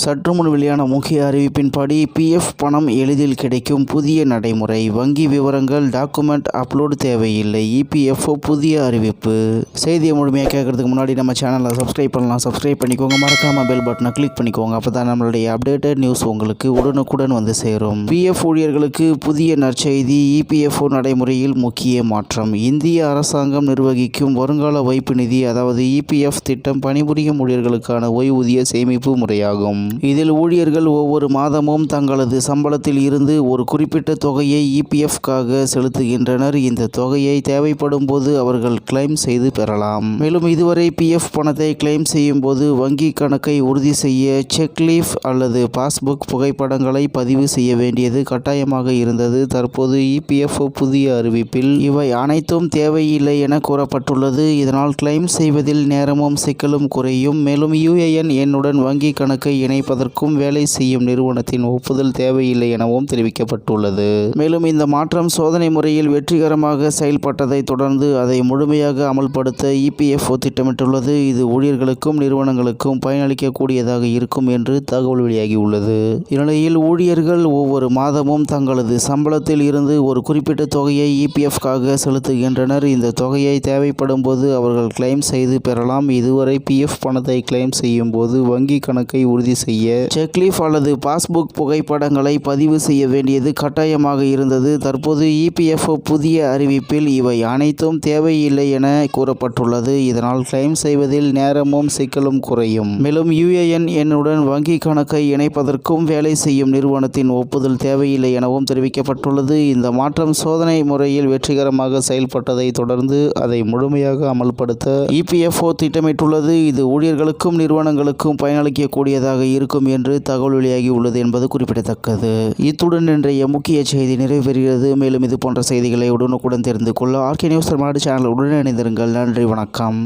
சற்று முன் வெளியான முக்கிய அறிவிப்பின்படி பிஎஃப் பணம் எளிதில் கிடைக்கும் புதிய நடைமுறை. வங்கி விவரங்கள் டாக்குமெண்ட் அப்லோட் தேவையில்லை. இபிஎஃப்ஓ புதிய அறிவிப்பு. செய்தியை முழுமையாக கேட்கறதுக்கு முன்னாடி நம்ம சேனலை சப்ஸ்கிரைப் பண்ணலாம். சப்ஸ்கிரைப் பண்ணிக்கோங்க. மறக்காம பெல் பட்டனை கிளிக் பண்ணிக்கோங்க. அப்போ தான் நம்மளுடைய அப்டேட்டட் நியூஸ் உங்களுக்கு உடனுக்குடன் வந்து சேரும். பிஎஃப் ஊழியர்களுக்கு புதிய நற்செய்தி இபிஎஃப்ஓ நடைமுறையில் முக்கிய மாற்றம். இந்திய அரசாங்கம் நிர்வகிக்கும் வருங்கால வைப்பு நிதி அதாவது இபிஎஃப் திட்டம் பணிபுரியும் ஊழியர்களுக்கான ஓய்வூதிய சேமிப்பு முறையாகும். இதில் ஊழியர்கள் ஒவ்வொரு மாதமும் தங்களது சம்பளத்தில் இருந்து ஒரு குறிப்பிட்ட தொகையை இபிஎஃப்காக செலுத்துகின்றனர். இந்த தொகையை தேவைப்படும் போது அவர்கள் கிளைம் செய்து பெறலாம். மேலும் இதுவரை பிஎஃப் பணத்தை கிளைம் செய்யும் போது வங்கி கணக்கை உறுதி செய்ய செக்லீஃப் அல்லது பாஸ்புக் புகைப்படங்களை பதிவு செய்ய வேண்டியது கட்டாயமாக இருந்தது. தற்போது இபிஎஃப் புதிய அறிவிப்பில் இவை அனைத்தும் தேவையில்லை என கூறப்பட்டுள்ளது. இதனால் கிளைம் செய்வதில் நேரமும் சிக்கலும் குறையும். மேலும் யுஏஎன் எண்ணுடன் வங்கி கணக்கை இணை இணைப்பதற்கும் வேலை செய்யும் நிறுவனத்தின் ஒப்புதல் தேவையில்லை எனவும் தெரிவிக்கப்பட்டுள்ளது. மேலும் இந்த மாற்றம் சோதனை முறையில் வெற்றிகரமாக செயல்பட்டதை தொடர்ந்து அதை முழுமையாக அமல்படுத்த இபிஎஃப்ஓ திட்டமிட்டுள்ளது. இது ஊழியர்களுக்கும் நிறுவனங்களுக்கும் பயனளிக்கக்கூடியதாக இருக்கும் என்று தகவல் வெளியாகியுள்ளது. இந்நிலையில் ஊழியர்கள் ஒவ்வொரு மாதமும் தங்களது சம்பளத்தில் இருந்து ஒரு குறிப்பிட்ட தொகையை இபிஎஃப்காக செலுத்துகின்றனர். இந்த தொகையை தேவைப்படும் போது அவர்கள் கிளைம் செய்து பெறலாம். இதுவரை பிஎஃப் பணத்தை கிளைம் செய்யும் போது வங்கி கணக்கை உறுதி செய்ய செய்ய செக்லீஃப் அல்லது பாஸ்புக் புகைப்படங்களை பதிவு செய்ய வேண்டியது கட்டாயமாக இருந்தது. தற்போது இபிஎஃப்ஓ புதிய அறிவிப்பில் இவை அனைத்தும் தேவையில்லை என கூறப்பட்டுள்ளது. இதனால் கிளைம் செய்வதில் நேரமும் சிக்கலும் குறையும். மேலும் யுஏஎன் எண்ணுடன் வங்கி கணக்கை இணைப்பதற்கும் வேலை செய்யும் நிறுவனத்தின் ஒப்புதல் தேவையில்லை எனவும் தெரிவிக்கப்பட்டுள்ளது. இந்த மாற்றம் சோதனை முறையில் வெற்றிகரமாக செயல்பட்டதை தொடர்ந்து அதை முழுமையாக அமல்படுத்த இபிஎஃப்ஓ திட்டமிட்டுள்ளது. இது ஊழியர்களுக்கும் நிறுவனங்களுக்கும் பயனளிக்கக்கூடியதாக இருக்கும் என்று தகவல் வெளியாகி உள்ளது என்பது குறிப்பிடத்தக்கது. இத்துடன் இன்றைய முக்கிய செய்தி நிறைவேறுகிறது மேலும் இது போன்ற செய்திகளை உடனுக்குடன் தெரிந்து கொள்ள ஆர்கே நியூஸ் தமிழ்நாடு சேனல் உடனே இணைந்திருங்கள். நன்றி வணக்கம்.